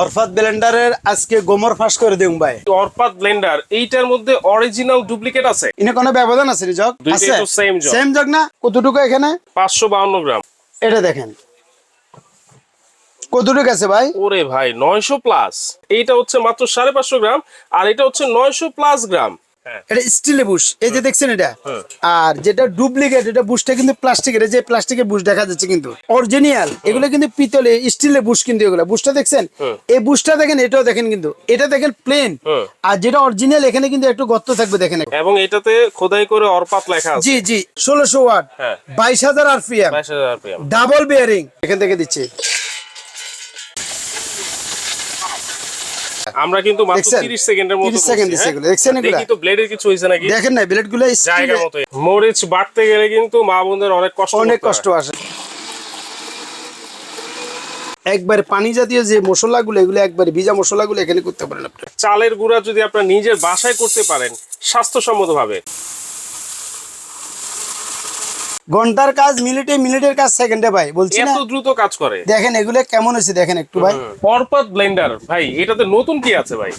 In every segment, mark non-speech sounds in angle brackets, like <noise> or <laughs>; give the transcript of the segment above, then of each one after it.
অরফাত ব্লেন্ডারের আজকে গোমর ফাঁস করে ভাই। অরফাত ব্লেন্ডার এইটার মধ্যে অরিজিনাল ডুপ্লিকেট আছে। এনে কোনো ব্যবধান আছে রে জগ? আছে? Same jug. সেম জগ না? কতটুকু এখানে? পাঁচশো বাউন্ন গ্রাম। এটা দেখেন। কতটুকু আছে ভাই? ওরে ভাই নয়শো প্লাস এইটা হচ্ছে মাত্র সাড়ে পাঁচশো গ্রাম আর এটা হচ্ছে নয়শো প্লাস গ্রাম। এটা স্টিলের বুশ এই যে দেখছেন এটা? আর যেটা ডুপ্লিকেট এটা বুশটা কিন্তু প্লাস্টিকের যে প্লাস্টিকের বুশ দেখা যাচ্ছে কিন্তু। অরিজিনাল এগুলো কিন্তু পিতলে স্টিলের বুশ কিন্তু এগুলো। বুশটা দেখছেন? এই বুশটা দেখেন এটাও দেখেন কিন্তু। এটা দেখেন প্লেন আর যেটা অরিজিনাল এখানে কিন্তু একটু গর্ত থাকবে দেখেন এবং এটাতে খোদাই করে অরপাত লেখা আছে। জি জি। ষোলোশো ওয়াট। হ্যাঁ। বাইশ হাজার আর পি এম বাইশ হাজার RPM ডাবল বিয়ারিং এখান থেকে দিচ্ছি। আমরা কিন্তু মাত্র দেখছেন? তিরিশ সেকেন্ডের মধ্যে 30 সেকেন্ড হ্যাঁ? এগুলো। দেখছেন এগুলো দেখি তো ব্লেডের কিছু হইছে নাকি দেখেন না ব্লেডগুলো জায়গা মতো মরিচ বাড়তে গেলে কিন্তু মা বোনদের অনেক কষ্ট অনেক কষ্ট আসে একবার পানি জাতীয় যে মশলাগুলো এগুলো একবার ভিজা মশলাগুলো এখানে করতে পারেন আপনি চালের গুঁড়া যদি আপনার নিজের বাসায় করতে পারেন স্বাস্থ্যসম্মত ভাবে ঘণ্টার কাজ মিনিটে মিনিটের কাজ সেকেন্ডে ভাই বলছি এত দ্রুত কাজ করে। দেখেন এগুলো কেমন হয়েছে দেখেন একটু ভাই। অরপাত ব্লেন্ডার ভাই এটাতে নতুন কি আছে ভাই?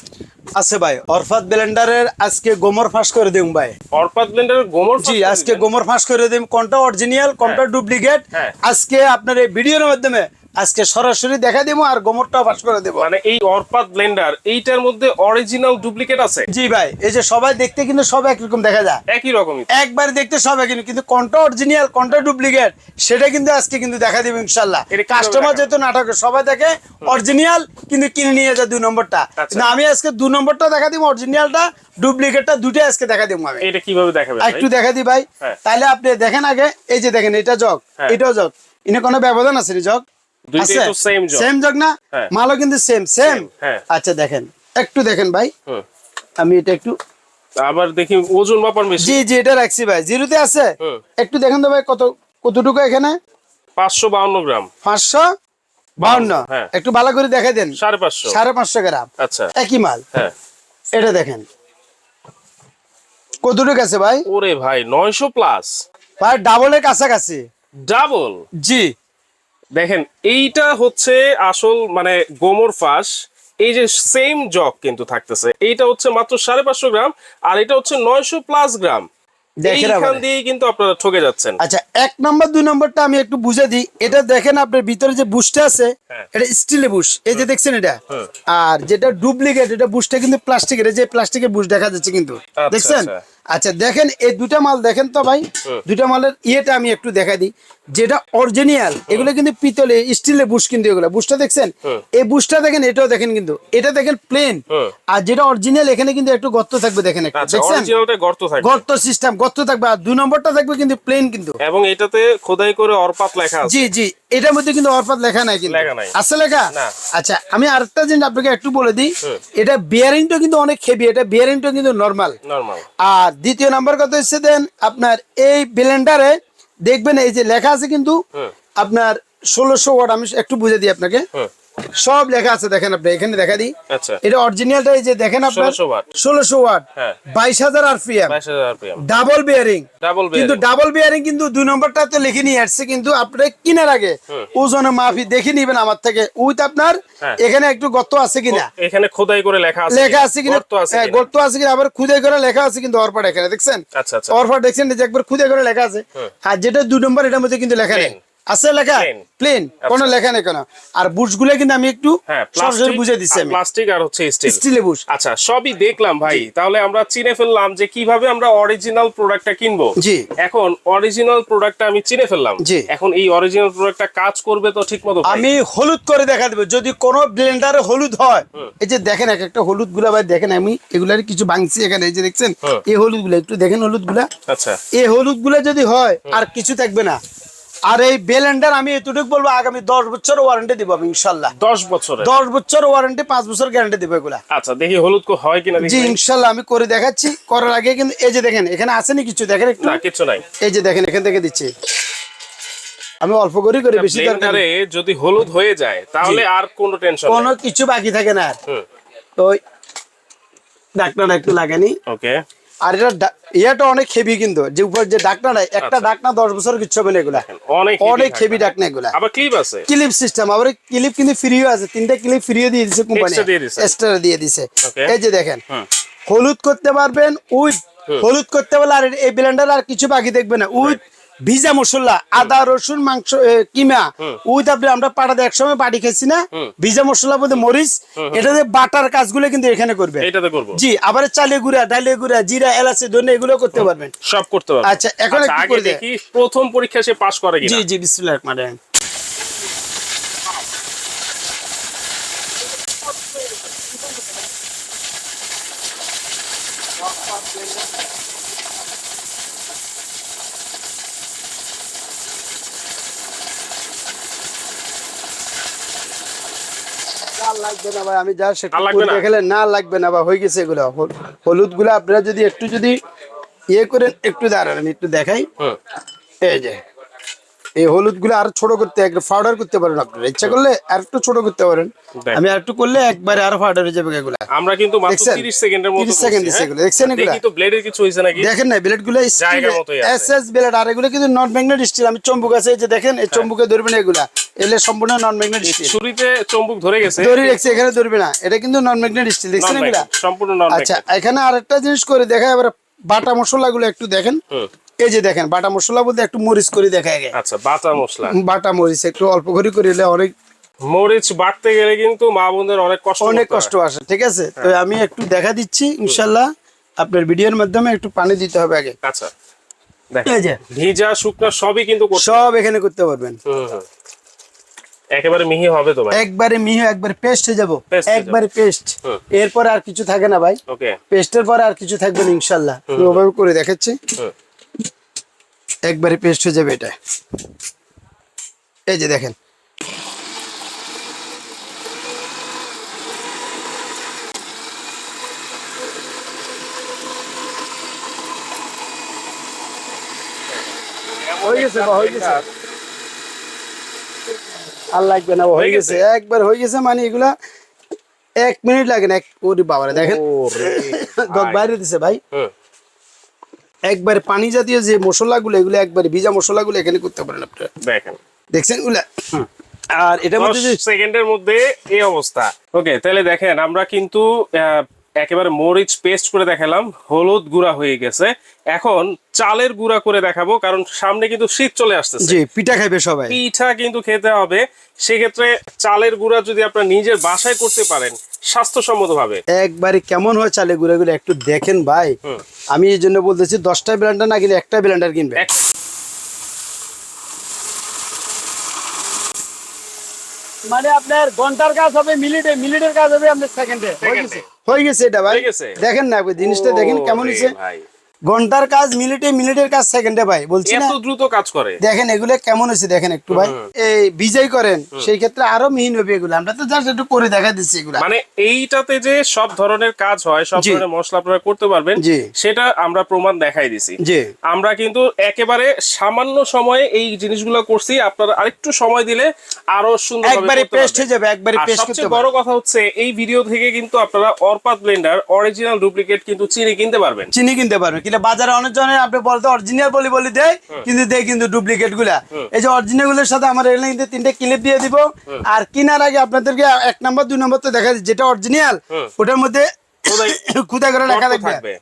আছে ভাই অরফাত ব্লেন্ডারের আজকে গোমর ফাঁস করে দিম ভাই। অর্পাত ব্লেন্ডারের গোমর জি আজকে গোমর ফাঁস করে দিম। কোনটা অরিজিনাল কোনটা ডুপ্লিকেট হ্যাঁ। আজকে আপনার এই ভিডিওর মাধ্যমে আজকে সরাসরি দেখা দিব আর গোমরটা ফাঁস করে দেবো। মানে এই অরপাত ব্লেন্ডার এইটার মধ্যে অরিজিনাল ডুপ্লিকেট আছে? জি ভাই এই যে সবাই দেখতে কিন্তু সব একরকম দেখা যায়। একই রকমই। একবার দেখতে সব একই কিন্তু কোনটা অরিজিনাল কোনটা ডুপ্লিকেট সেটা কিন্তু আজকে কিন্তু দেখা দিব ইনশাল্লাহ কাস্টমার? যেহেতু নাটকে সবাই দেখে অরিজিনাল কিন্তু কিনে নিয়ে যায় দুই নম্বরটা। আচ্ছা। কিন্তু আমি আজকে দুই নম্বরটা দেখা দিব অরিজিনালটা ডুপ্লিকেটটা দুটোই আজকে দেখা দিব আমি। এটা কীভাবে দেখাবে আর একটু দেখা দিই ভাই। হ্যাঁ। তাহলে আপনি দেখেন আগে এই যে দেখেন এটা জগ হ্যাঁ। এটাও জগ। এনে কোনো ব্যবধান আছে রে জগ? দুইটাই তো same জগ। সেম জগ না? হ্যাঁ। মালও কিন্তু সেম সেম হ্যাঁ। আচ্ছা দেখেন। একটু দেখেন ভাই। আমি এটা একটু আবার দেখি ওজন মাপার মেশিন জি জি এটা রাখছি ভাই। জিরোতে আছে? একটু দেখেন তো ভাই কত কতটুকু এখানে? পাঁচশো বাউন্ন গ্রাম। পাঁচশো বাউন্ন? হ্যাঁ। একটু ভালো করে দেখাই দেন। সাড়ে পাঁচশো। সাড়ে পাঁচশো গ্রাম। আচ্ছা। একই মাল। হ্যাঁ। এটা দেখেন। কতটুকু আছে ভাই? ওরে ভাই নয়শো প্লাস ভাই ডাবলের কাছাকাছি। ডাবল জি। দেখেন এইটা হচ্ছে আসল মানে গোমর ফাঁস। এই যে সেম জগ কিন্তু থাকতেছে। এইটা হচ্ছে মাত্র সাড়ে পাঁচশো গ্রাম আর এটা হচ্ছে নয়শো প্লাস গ্রাম। এইখান আবার। কিন্তু আপনারা ঠকে যাচ্ছেন। আচ্ছা এক নম্বর দুই নম্বরটা আমি একটু বুঝে দিই। এটা দেখেন আপনার ভিতরে যে বুশটা আছে হ্যাঁ। এটা স্টিলের বুশ। এই যে দেখছেন এটা? আর যেটা ডুপ্লিকেট এটা বুশটা কিন্তু প্লাস্টিকের এই যে প্লাস্টিকের বুশ দেখা যাচ্ছে কিন্তু। আচ্ছা, দেখছেন? আচ্ছা। দেখেন এই দুটা মাল দেখেন তো ভাই? দুটা মালের ইয়েটা আমি একটু দেখা দিই। যেটা অরিজিনাল এগুলো কিন্তু পিতলে স্টিলের বুশ কিন্তু এগুলো। বুশটা দেখছেন? হুম। এই বুশটা দেখেন এটাও দেখেন কিন্তু। এটা দেখেন প্লেন আর যেটা অরিজিনাল এখানে কিন্তু একটু গর্ত থাকবে দেখেন একটু। আচ্ছা দেখছেন? গর্ত সিস্টেম গর্ত থাকবে। আর দুই নম্বরটা থাকবে কিন্তু প্লেন কিন্তু। এবং এটাতে খোদাই করে অরপাত লেখা আছে। জি জি। এটার মধ্যে কিন্তু অরফাত লেখা নাই কিন্তু। আছে লেখা? আচ্ছা আমি আরেকটা জিনিস আপনাকে একটু বলে দিই। এটা বিয়ারিংটা কিন্তু অনেক হেভি এটা বিয়ারিংটা কিন্তু নর্মাল নর্মাল আর দ্বিতীয় নাম্বার কথা হচ্ছে দেন আপনার এই ব্লেন্ডারে দেখবেন এই যে লেখা আছে কিন্তু আপনার ষোলোশো ওয়াট আমি একটু বুঝে দিই আপনাকে। সব লেখা আছে দেখেন আপনি এখানে দেখা দিই। আচ্ছা। এটা অরিজিনালটা এই যে দেখেন আপনার 1600 watt। ষোলোশো ওয়াট হ্যাঁ। বাইশ হাজার আর পি এম বাইশ হাজার RPM ডাবল বিয়ারিং। কিন্তু ডাবল বিয়ারিং কিন্তু দুই নম্বরটা তো লিখে নিয়ে আসছে কিন্তু আপনি কিনার আগে। ওজনে মাফি দেখে নিবেন আমার থেকে। উইথ আপনার হ্যাঁ। এখানে একটু গর্ত আছে কিনা? এখানে খোদাই করে লেখা আছে লেখা আছে কিনা? গর্ত আছে হ্যাঁ, কিনা? গর্ত আছে কিনা? আবার খুদে করে লেখা আছে কিন্তু অরপাট এখানে দেখছেন? আচ্ছা আচ্ছা। অরপাট দেখছেন যে একবার খুদে করে লেখা আছে। আর যেটা দুই নম্বর এটার মধ্যে কিন্তু লেখা নেই। আছে লেখা? প্লেন কোনো লেখা নেই কেন। আর বুটসগুলো কিন্তু আমি একটু সরাসরি বুঝে দিচ্ছি আমি। প্লাস্টিক আর হচ্ছে স্টিল স্টিলে বুশ আচ্ছা সবই দেখলাম ভাই। তাহলে আমরা চিনে ফেললাম যে কীভাবে আমরা অরিজিনাল প্রোডাক্টটা কিনবো। জি। এখন অরিজিনাল প্রোডাক্টটা আমি চিনে ফেললাম। জি। এখন এই অরিজিনাল প্রোডাক্টটা কাজ করবে তো ঠিক মতো আমি হলুদ করে দেখা দেবো। যদি কোনো ব্লেন্ডারে হলুদ হয় এই যে দেখেন এক একটা হলুদগুলা ভাই দেখেন আমি এগুলার কিছু ভাঙছি এখানে এই যে দেখছেন? এই হলুদগুলা একটু দেখেন হলুদগুলা আচ্ছা। এই হলুদগুলা যদি হয় আর কিছু থাকবে না। আর এই ব্লেন্ডার আমি এতটুকু বলব আগামী দশ বছর ওয়ারেন্টি দিব আমি ইনশাল্লাহ। দশ বছর দশ বছর ওয়ারেন্টি পাঁচ বছর গ্যারান্টি দেবো এগুলা। আচ্ছা দেখি হলুদ হয় কিনা জি ইনশাল্লাহ আমি করে দেখাচ্ছি। করার আগে কিন্তু এই যে দেখেন এখানে আসেনি কিছু? দেখেন একটু। কিছু নাই। এই যে দেখেন এখান থেকে দিচ্ছি। আমি অল্প করে করে বেশি দরকার যদি হলুদ হয়ে যায় তাহলে আর কোনো টেনশন কোনো কিছু বাকি থাকে না তো ডাক্তার একটু লাগেনি। ওকে আর এটা ইয়াটা অনেক হেভি কিন্তু। যে উপর যে ডাকনাটা একটা ডাকনা দশ বছর কিচ্ছু হবে না এগুলা। অনেক হেভি ডাকনা। এগুলা। আবার ক্লিপ আছে। ক্লিপ সিস্টেম আবার ক্লিপ কিন্তু ফ্রিও আছে। তিনটা ক্লিপ ফ্রিও দিয়ে দিছে কোম্পানি। এক্সট্রা দিয়ে দিছে। এই যে দেখেন হলুদ করতে পারবেন উইথ হলুদ করতে পারলে আর এই ব্লেন্ডার আর কিছু বাকি দেখবে না। উইথ ভিজা মশলা আদা রসুন মাংস কিমা উইথ তারপরে আমরা পাটাতে একসময় বাড়ি খেয়েছি না? ভিজা মশলা বলতে মরিচ এটাতে বাটার কাজগুলো কিন্তু এখানে করবে। জি আবার চালে গুঁড়া ডালে গুঁড়া জিরা এলাচি ধনে এগুলো করতে পারবেন। সব করতে পারবেন আচ্ছা, এখন। দেখি প্রথম পরীক্ষা সে পাশ করে জি জি বিসমিল্লাহ লাগবে না ভাই আমি যা সেটা আর না? লাগবে না বা হয়ে গেছে এগুলো। হলুদগুলো আপনারা যদি একটু যদি ইয়ে করেন একটু দাঁড়ান আমি একটু দেখাই। এই যে এই হলুদগুলো আর ছোট করতে একটু পাউডার করতে পারেন আপনারা। ইচ্ছা করলে আর একটু ছোট করতে পারেন। আমি আর একটু করলে একবারে আরও পাউডার হয়ে যাবে এগুলা। আমরা কিন্তু মাত্র দেখছেন? 30 সেকেন্ডের মতো 30 সেকেন্ড দিছে হ্যাঁ? এগুলো। দেখছেন এগুলা? দেখি তো ব্লেডের কিছু হইছে নাকি? দেখেন না ব্লেডগুলো জায়গা এস এস ব্লেড আর এগুলো কিন্তু নন ম্যাগনেট স্টিল আমি চম্বুক আছে এই যে দেখেন এই চম্বুকে ধরবেন এগুলা। এলে সম্পূর্ণ নন ম্যাগনেট স্টিল ছুরিতে চম্বুক ধরে গেছে। ধরে রাখছি এখানে ধরবে না। এটা কিন্তু নন ম্যাগনেট স্টিল দেখছেন এগুলা? সম্পূর্ণ নন আচ্ছা এখানে আরেকটা জিনিস করে দেখা এবার বাটা মশলাগুলো একটু দেখেন। এই যে দেখেন বাটা মশলা বলতে একটু মরিচ করে দেখা আগে। আচ্ছা বাটা মশলা। বাটা মরিচ একটু অল্প করে করিলে অনেক মরিচ বাটতে গেলে কিন্তু মা বোনদের অনেক কষ্ট অনেক কষ্ট আসে ঠিক আছে? তো আমি একটু দেখা দিচ্ছি ইনশাল্লাহ আপনার ভিডিওর মাধ্যমে একটু পানি দিতে হবে আগে। আচ্ছা দেখ এই যে। ভিজা শুকনা সবই কিন্তু সব এখানে করতে পারবেন। একেবারে মিহি হবে তো ভাই? একবারে মিহি একবারে পেস্ট হয়ে যাব। একবারে পেস্ট। এরপরে আর কিছু থাকে না ভাই। ওকে পেস্টের পরে আর কিছু থাকবে না ইনশাল্লাহ। ওভাবে করে দেখাচ্ছি। একবারে পেস্ট হয়ে যাবে এটা। এই যে দেখেন। হয়ে গেছে হয়ে গেছে? আর লাগবে না হয়ে হয়ে গেছে? একবার হয়ে গেছে মানে এগুলা এক মিনিট লাগে না এক ওরে বাবারে দেখেন। <laughs> ভাই। বাইরে দিছে ভাই। হুম। একবারে পানি জাতীয় যে মশলাগুলো এগুলো একবার ভিজা মশলাগুলো এখানে করতে পারেন আপনারা দেখেন। দেখছেন এগুলা আর এটা মধ্যে সেকেন্ডের মধ্যে এই অবস্থা। ওকে তাহলে দেখেন আমরা কিন্তু একেবারে মরিচ পেস্ট করে দেখালাম হলুদ গুঁড়া হয়ে গেছে। এখন চালের গুঁড়া করে দেখাবো কারণ সামনে কিন্তু শীত চলে আসতেছে। জি পিঠা খাইবে সবাই। পিঠা কিন্তু খেতে হবে। সেক্ষেত্রে চালের গুঁড়া যদি আপনার নিজের বাসায় করতে পারেন স্বাস্থ্যসম্মত ভাবে একবারে কেমন হয় চালের গুঁড়া গুলো একটু দেখেন ভাই। আমি এই জন্য বলতেছি দশটা ব্লেন্ডার না কিনে একটা ব্লেন্ডার কিনবে মানে আপনার ঘণ্টার কাজ হবে মিনিটে মিনিটের কাজ হবে আপনার সেকেন্ডে হয়ে গেছে। হয়ে গেছে এটা ভাই। দেখেন না জিনিসটা দেখেন কেমন হয়েছে। ঘণ্টার কাজ মিনিটে মিনিটের কাজ সেকেন্ডে ভাই বলছি এত দ্রুত কাজ করে। দেখেন এগুলো কেমন হয়েছে দেখেন একটু ভাই। এই বিজয় করেন সেই ক্ষেত্রে আরও মিহিন হবে এগুলো। আমরা তো জাস্ট একটু করে দেখা দিচ্ছি এগুলো। মানে এইটাতে যে সব ধরনের কাজ হয় সব ধরনের মশলা আপনারা করতে পারবেন সেটা আমরা প্রমাণ দেখাই দিছি। জি। আমরা কিন্তু একেবারে সামান্য সময়ে এই জিনিসগুলো করছি আপনারা আরেকটু সময় দিলে আরও সুন্দর একবারে পেস্ট হয়ে যাবে একবারে পেস্ট করতে সবচেয়ে বড় কথা হচ্ছে এই ভিডিও থেকে কিন্তু আপনারা অরপাত ব্লেন্ডার অরিজিনাল ডুপ্লিকেট কিন্তু চিনি কিনতে পারবেন। চিনি কিনতে পারবেন কিন্তু বাজারে অনেক জনের আপনি বলতে অরিজিনাল বলি বলি দেয় কিন্তু দেয় কিন্তু ডুপ্লিকেটগুলা। এই যে অরিজিনালগুলোর সাথে আমার এখানে কিন্তু তিনটে ক্লিপ দিয়ে দিব। আর কেনার আগে আপনাদেরকে এক নাম্বার দুই নম্বর তো দেখা যেটা অরিজিনাল ওটার মধ্যে খুদা <coughs> করে লেখা থাকবে? থাকবে।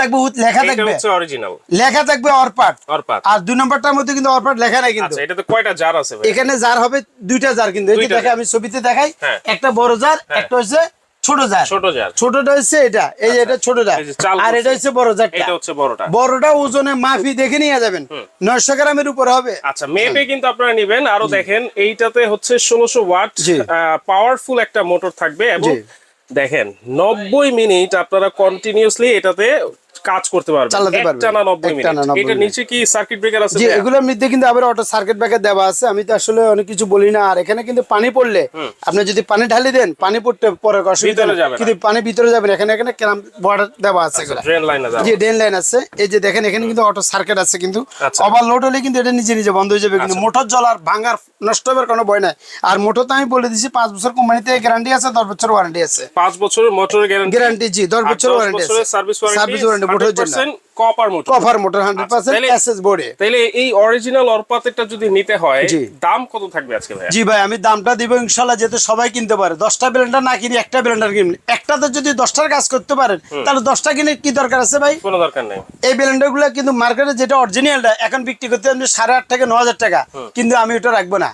থাকবে লেখা থাকবে। অরিজিনাল লেখা থাকবে অরপাট অরপাত আর দুই নম্বরটার মধ্যে কিন্তু অরপাট লেখা নাই কিন্তু। এটাতে কয়টা জার আছে এখানে জার হবে দুইটা জার কিন্তু। এই দেখে আমি ছবিতে দেখাই। হ্যাঁ। একটা বড় জার একটা হচ্ছে ছোট জার। ছোট জার। ছোটটা হচ্ছে এটা। এই যে এটা ছোটটা এই আর এটা হচ্ছে বড় জারটা। এটা হচ্ছে বড়টা। বড়টা ওজনে মাফি দেখে নিয়ে যাবেন। নয়শো গ্রামের উপর হবে। আচ্ছা মেপে কিন্তু আপনারা নেবেন। আরও দেখেন এইটাতে হচ্ছে ষোলোশো ওয়াট পাওয়ারফুল একটা মোটর থাকবে এবং দেখেন নব্বই মিনিট আপনারা কন্টিনিউসলি এটাতে কাজ করতে পারবে। চালাতে পারবে। একটানা 90 মিনিট। এটা নিচে কি সার্কিট ব্রেকার আছে জি এগুলোর মধ্যে কিন্তু আবার অটো সার্কিট ব্রেকার দেওয়া আছে। আমি তো আসলে অনেক কিছু বলি না। আর এখানে কিন্তু পানি পড়লে আপনি যদি পানি ঢালি দেন পানি পড়তে পরে অসুবিধা। কিন্তু পানি ভিতরে যাবে এখানে এখানে ক্যারাম বর্ডার দেওয়া আছে এগুলো। ড্রেন লাইনে যাবে। জি ড্রেন লাইন আছে। এই যে দেখেন এখানে কিন্তু অটো সার্কিট আছে কিন্তু। আচ্ছা। ওভারলোড হলে কিন্তু এটা নিজে নিজে বন্ধ হয়ে যাবে। কিন্তু মোটর জল আর ভাঙার নষ্ট হবার কোনো ভয় নাই। আর মোটর তো আমি বলে দিচ্ছি পাঁচ বছর কোম্পানিতে গ্যারান্টি আছে দশ বছর ওয়ারেন্টি আছে। পাঁচ বছরের মোটরের গ্যারান্টি গ্যারান্টি জি দশ বছর ওয়ারেন্টি আছে। সার্ভিস ওয়ারেন্টি সার্ভিস ওয়ারেন্টি মোটরের জন্য copper motor cover motor hundred percent তাহলে- এসএস বোর্ডে তাহলে এই অরিজিনাল অরপাতেরটা যদি নিতে হয় দাম কত থাকবে আজকে ভাইয়া? জি ভাই আমি দামটা দিব ইনশাল্লাহ যেহেতু সবাই কিনতে পারে। দশটা ব্লেন্ডার না কিনি একটা ব্লেন্ডার কিনি। একটাতে যদি দশটার কাজ করতে পারেন তাহলে দশটা কিনে কি দরকার আছে ভাই? কোনো দরকার নেই। এই ব্লেন্ডারগুলো কিন্তু মার্কেটে যেটা অরিজিনালটা এখন বিক্রি করতে আপনি সাড়ে আট থেকে ন হাজার টাকা। কিন্তু আমি ওটা রাখব না।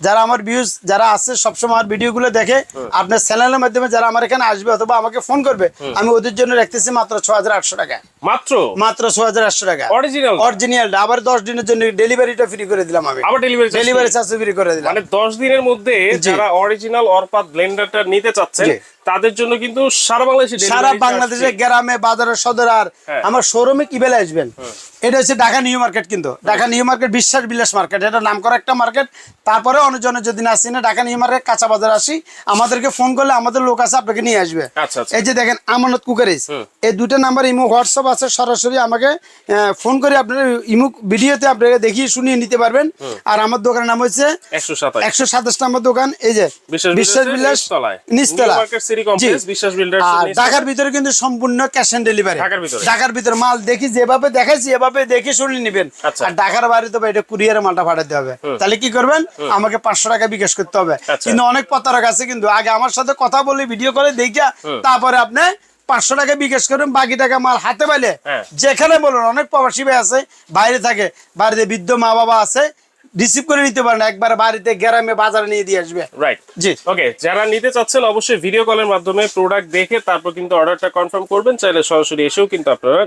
যারা আমার ভিউজ যারা আছে সবসময় আমার ভিডিও গুলো দেখে আপনার চ্যানেলের মাধ্যমে যারা আমার এখানে আসবে অথবা আমাকে ফোন করবে আমি ওদের জন্য রাখতেছি মাত্র ছ হাজার আটশো টাকা। মাত্র। মাত্র ছ হাজার আটশো টাকা। অরিজিনাল অরিজিনালটা আবার দশ দিনের জন্য ডেলিভারিটা ফ্রি করে দিলাম আমি। আবার ডেলিভারি ডেলিভারি চার্জ ফ্রি করে দিলাম। মানে দশ দিনের মধ্যে যারা অরিজিনাল অরপাত ব্লেন্ডারটা নিতে চাচ্ছেন তাদের জন্য কিন্তু সারা বাংলাদেশে সারা বাংলাদেশে গ্রামে বাজারে সদর আর হ্যাঁ। আমার শোরুমে কি বেলা আসবেন? এটা হচ্ছে ঢাকা নিউ মার্কেট কিন্তু। ঢাকা নিউ মার্কেট বিশ্বাস বিলাস মার্কেট। এটা নাম করা একটা মার্কেট। তারপরে অনেকজনের যদি না আসি না ঢাকা নিউ মার্কেট কাঁচা বাজার আসি। আমাদেরকে ফোন করলে আমাদের লোক আছে আপনাকে নিয়ে আসবে। আচ্ছা, আচ্ছা। এই যে দেখেন আমানত কুকারিজ। এই দুটো নাম্বার ইমো হোয়াটসঅ্যাপ আছে সরাসরি আমাকে ফোন করে আপনার ইমো ভিডিওতে আপনাকে দেখিয়ে শুনিয়ে নিতে পারবেন। আর আমার দোকানের নাম হচ্ছে একশো সাতাশ। নম্বর দোকান এই যে বিশ্বাস নিচতলা বিল্ডার্স নিচতলায়। ঢাকার ভিতরে কিন্তু সম্পূর্ণ ক্যাশ অন ডেলিভারি ঢাকার ভিতরে? মাল দেখি যেভাবে দেখাইছি এভাবে দেখে শুনে নিবেন। আচ্ছা। আর ঢাকার বাইরে তো এটা কুরিয়ারে মালটা পাঠাতে হবে। তাহলে কি করবেন? আমাকে পাঁচশো টাকা বিকাশ করতে হবে। আচ্ছা। কিন্তু অনেক প্রতারক আছে কিন্তু আগে আমার সাথে কথা বলে ভিডিও করে দেখিয়া তারপরে আপনি পাঁচশো টাকা বিকাশ করুন বাকি টাকা মাল হাতে পাইলে হ্যাঁ। যেখানে বলুন অনেক প্রবাসী ভাই আছে বাইরে থাকে বাড়িতে বৃদ্ধ মা বাবা আছে রিসিভ করে নিতে পারেন একবার বাড়িতে গ্রামে বাজারে নিয়ে দিয়ে আসবে। রাইট জি। ওকে যারা নিতে চাচ্ছেন অবশ্যই ভিডিও কলের মাধ্যমে প্রোডাক্ট দেখে তারপর কিন্তু অর্ডারটা কনফার্ম করবেন চাইলে সরাসরি এসেও কিন্তু আপনারা